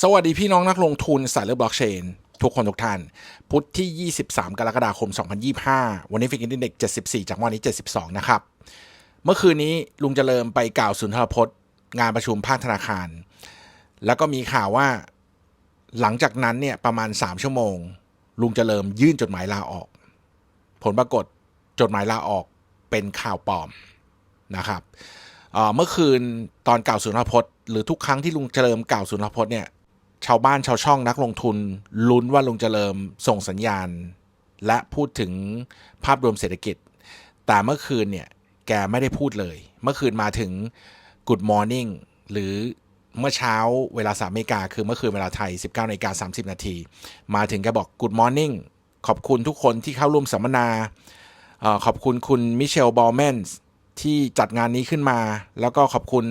สวัสดีพี่น้องนักลงทุนสายเลือกบล็อกเชน ทุกคนทุกท่าน พุธที่ 23 กรกฎาคม 2025 วันนี้ฟิกอินเด็ก74 จากวันนี้ 72 นะครับ เมื่อคืนนี้ลุงเจริญไปกล่าวสุนทรพจน์ งานประชุมภาคธนาคาร แล้วก็มีข่าวว่าหลังจากนั้นเนี่ยประมาณ 3 ชั่วโมง ลุงเจริญยื่นจดหมายลาออก ผลปรากฏจดหมายลาออกเป็นข่าวปลอมนะครับ เมื่อคืนตอนกล่าวสุนทรพจน์หรือทุกครั้งที่ลุงเจริญกล่าวสุนทรพจน์เนี่ยชาวบ้านชาวช่องนักลงทุนลุ้นว่าลุงเจริญส่งสัญญาณ และพูดถึงภาพรวมเศรษฐกิจ แต่เมื่อคืนเนี่ยแกไม่ได้พูดเลย เมื่อคืนมาถึง Good Morning หรือเมื่อเช้าเวลาสามเมกาคือเมื่อคืนเวลาไทย 19นาฬิกา30 นาที มาถึงแกบอก Good Morning ขอบคุณทุกคนที่เข้าร่วมสัมมนา ขอบคุณคุณมิเชลบอลแมน ที่จัดงานนี้ขึ้นมา แล้วก็ขอบคุณ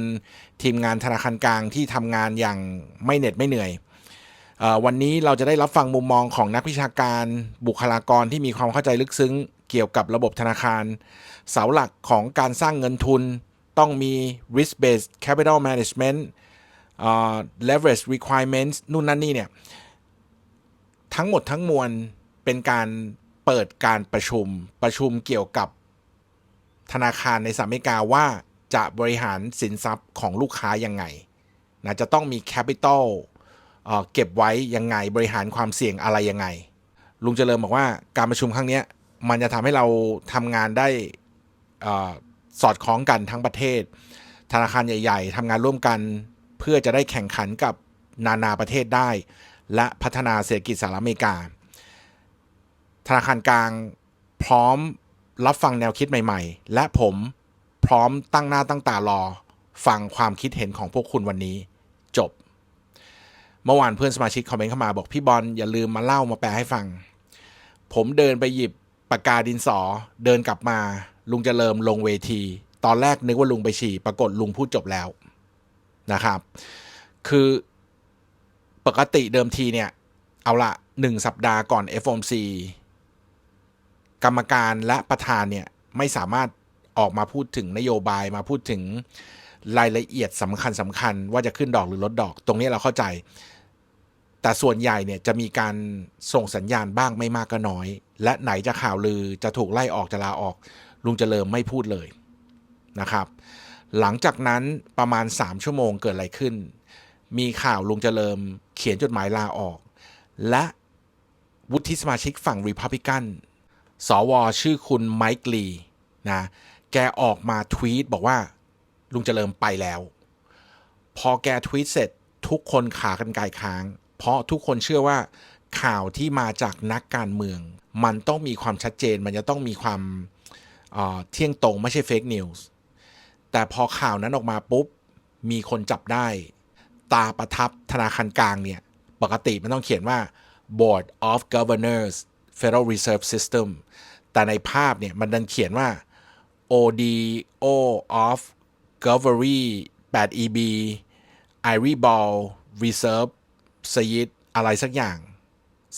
ทีมงานธนาคารกลางที่ทำงานอย่างไม่เหน็ดไม่เหนื่อยอวันนี้เราจะได้รับฟังมุมมองของนักวิชาการบุคลากรที่มีความเข้าใจลึกซึ้ง เกี่ยวกับระบบธนาคาร เสาหลักของการสร้างเงินทุน ต้องมี risk based capital management เอ่อ leverage requirements นู่นนั่นนี่เนี่ย ทั้งหมดทั้งมวลเป็นการเปิดการประชุมประชุมเกี่ยวกับ ธนาคารในสหรัฐอเมริกาว่าจะบริหารสินทรัพย์ของลูกค้ายังไงนะจะต้องมี capital เอ่อเก็บไว้ยังไงบริหารความเสี่ยงอะไรยังไง ลุงเจริญบอกว่าการประชุมครั้งนี้มันจะทำให้เราทำงานได้สอดคล้องกันทั้งประเทศ ธนาคารใหญ่ ๆทำงานร่วมกันเพื่อจะได้แข่งขันกับนานาประเทศได้ และพัฒนาเศรษฐกิจสหรัฐอเมริกา ธนาคารกลางพร้อม รับฟังแนวคิดใหม่ ๆ และผมพร้อมตั้งหน้าตั้งตารอ ฟังความคิดเห็นของพวกคุณวันนี้จบ เมื่อวานเพื่อนสมาชิกคอมเมนต์เข้ามาบอกพี่บอลอย่าลืมมาเล่ามาแปลให้ฟัง ผมเดินไปหยิบปากกาดินสอ เดินกลับมา ลุงจะเริ่มลงเวที ตอนแรกนึกว่าลุงไปฉี่ปรากฏลุงพูดจบแล้วนะครับ คือปกติเดิมทีเนี่ย เอาละหนึ่งสัปดาห์ก่อน FOMC กรรมการและประธานเนี่ยไม่สามารถออกมาพูดถึงนโยบายมาพูดถึงรายละเอียดสำคัญสำคัญว่าจะขึ้นดอกหรือลดดอก ตรงนี้เราเข้าใจ แต่ส่วนใหญ่เนี่ยจะมีการส่งสัญญาณบ้างไม่มากก็น้อย และไหนจะข่าวลือจะถูกไล่ออกจะลาออกลุงเจริญไม่พูดเลยนะครับ หลังจากนั้นประมาณ 3 ชั่วโมงเกิดอะไรขึ้น มีข่าวลุงเจริญเขียนจดหมายลาออก และวุฒิสมาชิกฝั่งรีพับลิกัน สวชื่อคุณไมค์ลีนะแกออกมาทวีตบอกว่าลุงเจริญไปแล้ว พอแกทวีตเสร็จทุกคนขากันไกลค้าง เพราะทุกคนเชื่อว่าข่าวที่มาจากนักการเมือง มันต้องมีความชัดเจนมันจะต้องมีความเอ่อเที่ยงตรงไม่ใช่เฟกนิวส์แต่พอข่าวนั้นออกมาปุ๊บ มีคนจับได้ ตาประทับธนาคารกลางเนี่ย ปกติมันต้องเขียนว่า Board of Governors Federal Reserve System แต่ในภาพเนี่ยมันดันเขียนว่า ODO of Govery 8EB i r i b a l Reserve สยิดอะไรสักอย่าง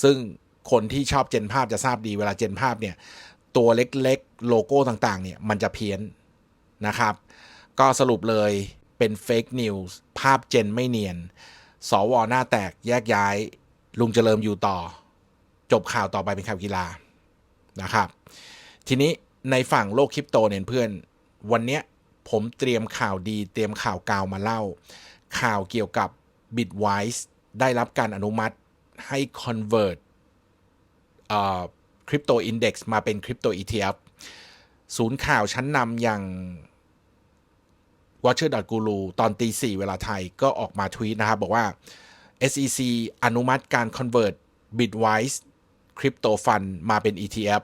ซึ่งคนที่ชอบเจนภาพจะทราบดีเวลาเจนภาพเนี่ย ตัวเล็กๆ โลโก้ต่างๆ เนี่ย มันจะเพี้ยนนะครับ ก็สรุปเลยเป็นเฟกนิวส์ภาพเจนไม่เนียน สวหน้าแตกแยกย้าย ลุงเจริญอยู่ต่อ จบข่าวต่อไปเป็นข่าวกีฬานะครับ ทีนี้ในฝั่งโลกคริปโตเนี่ยเพื่อน วันเนี้ยผมเตรียมข่าวดีเตรียมข่าวกาวมาเล่า ข่าวเกี่ยวกับ Bitwise ได้รับการอนุมัติให้ convert คริปโตอินเด็กซ์มาเป็นคริปโต ETF ศูนย์ข่าวชั้นนำอย่าง Watcher Guru ตอนตีสี่เวลาไทยก็ออกมาทวีตนะครับ บอกว่า SEC อนุมัติการ convert Bitwise Crypto Fund มาเป็น ETF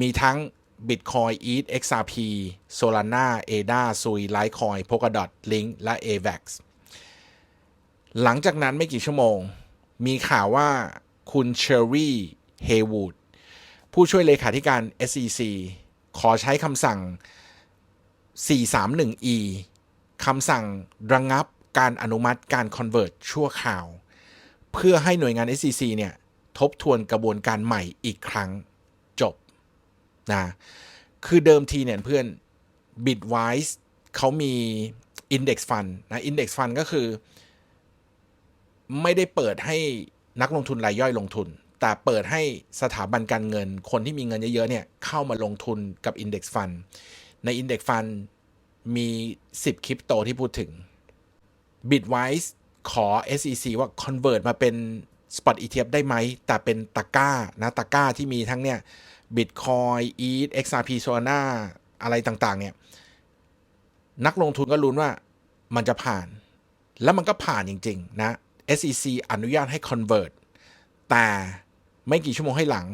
มีทั้ง Bitcoin ETH XRP Solana ADA Sui Litecoin Polkadot Link และ AVAX หลังจากนั้นไม่กี่ชั่วโมง มีข่าวว่าคุณเชอรี่เฮวูดผู้ช่วยเลขาธิการ SEC ขอใช้คำสั่ง 431E คำสั่งระงงับการอนุมัติการ convert ชั่วคราว เพื่อให้หน่วยงาน SEC เนี่ย ทบทวนกระบวนการใหม่อีกครั้งจบนะคือเดิมทีเนี่ยเพื่อน Bitwise เขามี Index Fund นะ Index Fund ก็คือ ไม่ได้เปิดให้นักลงทุนรายย่อยลงทุน แต่เปิดให้สถาบันการเงิน คนที่มีเงินเยอะๆเนี่ยเข้ามาลงทุนกับ Index Fund ใน Index Fund มี 10 คริปโตที่พูดถึง Bitwise ขอ SEC ว่า convert มาเป็น Spot ETF ได้ไหม แต่เป็นตะก้านะตะก้าที่มีทั้งเนี่ย Bitcoin ETH XRP Solana อะไรต่างๆ เนี่ย นักลงทุนก็ลุ้นว่ามันจะผ่าน แล้วมันก็ผ่านจริง ๆ นะ SEC อนุญาตให้ convert แต่ไม่กี่ชั่วโมงให้หลัง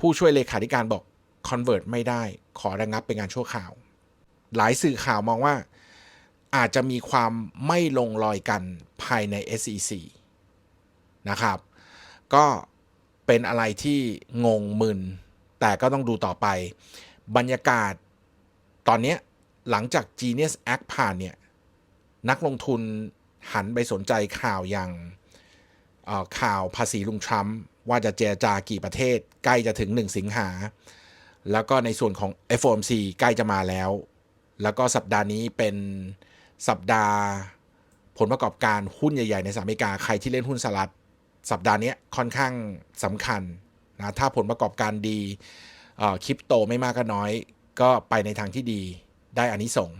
ผู้ช่วยเลขาธิการบอก convert ไม่ได้ ขอระงับเป็นงานชั่วข่าว หลายสื่อข่าวมองว่าอาจจะมีความไม่ลงรอยกันภายใน SEC นะครับ ก็เป็นอะไรที่งงมึน แต่ก็ต้องดูต่อไป บรรยากาศตอนนี้หลังจาก Genius Act ผ่านเนี่ย นักลงทุนหันไปสนใจข่าวอย่างข่าวภาษีลุงทรัมป์ว่าจะเจรจากี่ประเทศ ใกล้จะถึง 1 สิงหา แล้วก็ในส่วนของ FOMC ใกล้จะมาแล้ว แล้วก็สัปดาห์นี้เป็นสัปดาห์ผลประกอบการหุ้นใหญ่ ๆ ในสหรัฐอเมริกา ใครที่เล่นหุ้นสหรัฐ สัปดาห์นี้ค่อนข้างสำคัญนะถ้าผลประกอบการดีคริปโตไม่มากก็น้อย ก็ไปในทางที่ดีได้อานิสงส์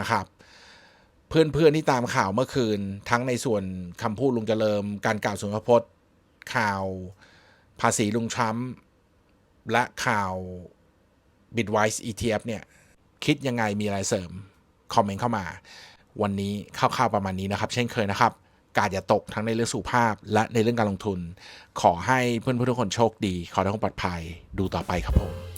นะครับ เพื่อนๆที่ตามข่าวเมื่อคืนทั้งในส่วนคำพูดลุงเจริญการกล่าวสุนทรพจน์ข่าวภาษีลุงทรัมป์และข่าว Bitwise ETF เนี่ย คิดยังไงมีอะไรเสริม คอมเมนต์เข้ามา วันนี้คร่าวๆประมาณนี้นะครับ เช่นเคยนะครับ การอย่าตกทั้งในเรื่องสุขภาพ และในเรื่องการลงทุน ขอให้เพื่อนๆทุกคนโชคดี ขอให้ทุกคนปลอดภัยดูต่อไปครับผม